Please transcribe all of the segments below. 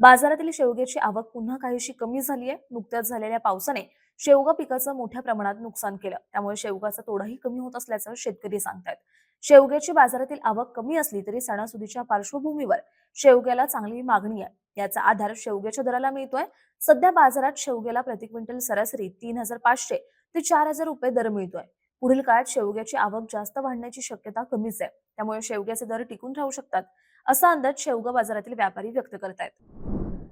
बाजारातील शेवग्याची आवक पुन्हा काहीशी कमी झाली आहे नुकत्याच झालेल्या पावसाने शेवगा पिकाचं मोठ्या प्रमाणात नुकसान केलं. त्यामुळे शेवगाचा तोडाही कमी होत असल्याचं शेतकरी सांगतायत. शेवग्याची बाजारातील आवक कमी असली तरी सणासुदीच्या पार्श्वभूमीवर शेवग्याला चांगली मागणी आहे. याचा आधार शेवग्याच्या दराला मिळतोय. सध्या बाजारात शेवग्याला प्रति क्विंटल सरासरी तीन हजार पाचशे ते चार हजार रुपये दर मिळतोय. पुढील काळात शेवग्याची आवक जास्त वाढण्याची शक्यता कमीच आहे. त्यामुळे शेवग्याचे दर टिकून राहू शकतात असा अंदाज शेवगा बाजारातील व्यापारी व्यक्त करतायत.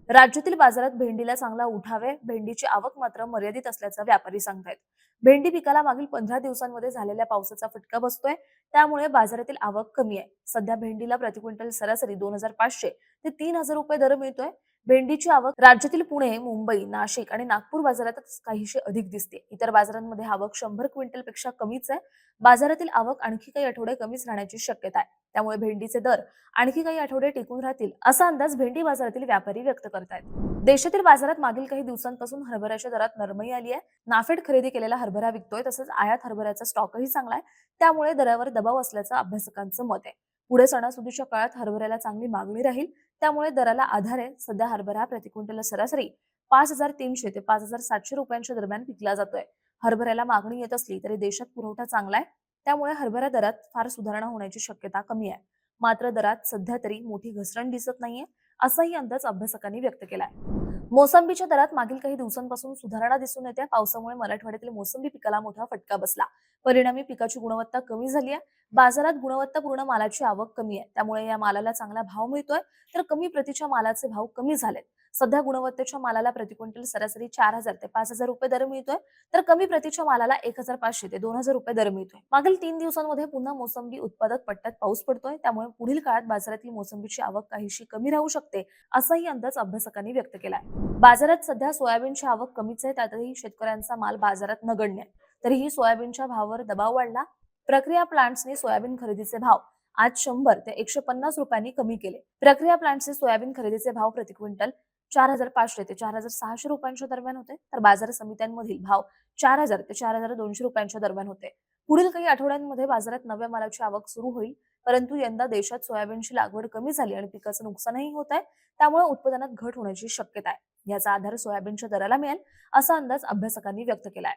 राज्यातील बाजारात भेंडीला चांगला उठावे भेंडीची आवक मात्र मर्यादित असल्याचं व्यापारी सांगतायत. भेंडी पिकाला मागील पंधरा दिवसांमध्ये झालेल्या पावसाचा फटका बसतोय त्यामुळे बाजारातील आवक कमी आहे. सध्या भेंडीला प्रति क्विंटल सरासरी दोन हजार पाचशे ते तीन हजार रुपये दर मिळतोय. भेंडीची आवक राज्यातील पुणे मुंबई नाशिक आणि नागपूर बाजारातच काहीशी अधिक दिसते. इतर बाजारांमध्ये आवक शंभर क्विंटलपेक्षा कमीच आहे. बाजारातील आवक आणखी काही आठवडे कमीच राहण्याची शक्यता आहे. त्यामुळे भेंडीचे दर आणखी काही आठवडे टिकून राहतील असा अंदाज भेंडी बाजारातील व्यापारी व्यक्त करतायत. देशातील बाजारात मागील काही दिवसांपासून हरभऱ्याच्या दरात नरमई आली आहे. नाफेड खरेदी केलेला हरभरा विकतोय तसंच आयात हरभऱ्याचा स्टॉकही चांगला आहे. त्यामुळे दरावर दबाव असल्याचं अभ्यासकांचं मत आहे. पुढे सणासुदीच्या काळात हरभऱ्याला चांगली मागणी राहील. त्यामुळे दराला आधार आहे. सध्या हरभरा प्रति क्विंटल सरासरी पाच हजार तीनशे ते पाच हजार सातशे रुपयांच्या दरम्यान विकला जातोय. हरभऱ्याला मागणी येत असली तरी देशात पुरवठा चांगला आहे. त्यामुळे हरभरा दरात फार सुधारणा होण्याची शक्यता कमी आहे. मात्र दरात सध्या तरी मोठी घसरण दिसत नाहीये असाही अंदाज अभ्यासकांनी व्यक्त केलाय. मोसंबीच्या दरात मागील काही दिवसांपासून सुधारणा दिसून येते. पावसामुळे मराठवाड्यातील मोसंबी पिकाला मोठा फटका बसला. परिणामी पिकाची गुणवत्ता कमी झाली आहे. बाजारात गुणवत्तापूर्ण मालाची आवक कमी आहे. त्यामुळे या मालाला चांगला भाव मिळतोय. तर कमी प्रतीच्या मालाचे भाव कमी झालेत. सध्या गुणवत्तेच्या मालाला प्रति क्विंटल सरासरी चार हजार ते पाच हजार रुपये दर मिळतोय. तर कमी प्रतीच्या मालाला एक हजार पाचशे ते दोन हजार रुपये दर मिळतोय. मागील तीन दिवसांमध्ये पुन्हा मोसंबी उत्पादक पट्ट्यात पाऊस पडतोय. त्यामुळे पुढील काळात बाजारातील मोसंबीची आवक काहीशी कमी राहू शकते असाही अंदाज अभ्यासकांनी व्यक्त केलाय. बाजारात सध्या सोयाबीनची आवक कमीच आहे. त्यातही शेतकऱ्यांचा माल बाजारात नगण्य आहे. तरीही सोयाबीनच्या भावावर दबाव वाढला. प्रक्रिया प्लांट्सने सोयाबीन खरेदीचे भाव आज शंभर ते एकशे पन्नास रुपयांनी कमी केले. प्रक्रिया प्लांट्सचे सोयाबीन खरेदीचे भाव प्रति क्विंटल चार हजार पाचशे ते चार हजार सहाशे रुपयांच्या दरम्यान होते. तर बाजार समित्यांमधील भाव चार हजार ते चार हजार दोनशे रुपयांच्या दरम्यान होते. पुढील काही आठवड्यांमध्ये बाजारात नव्या मालाची आवक सुरू होईल परंतु यंदा देशात सोयाबीनची लागवड कमी झाली आणि पिकाचं नुकसानही होत आहे. त्यामुळे उत्पादनात घट होण्याची शक्यता आहे. याचा आधार सोयाबीनच्या दराला मिळेल असा अंदाज अभ्यासकांनी व्यक्त केला आहे.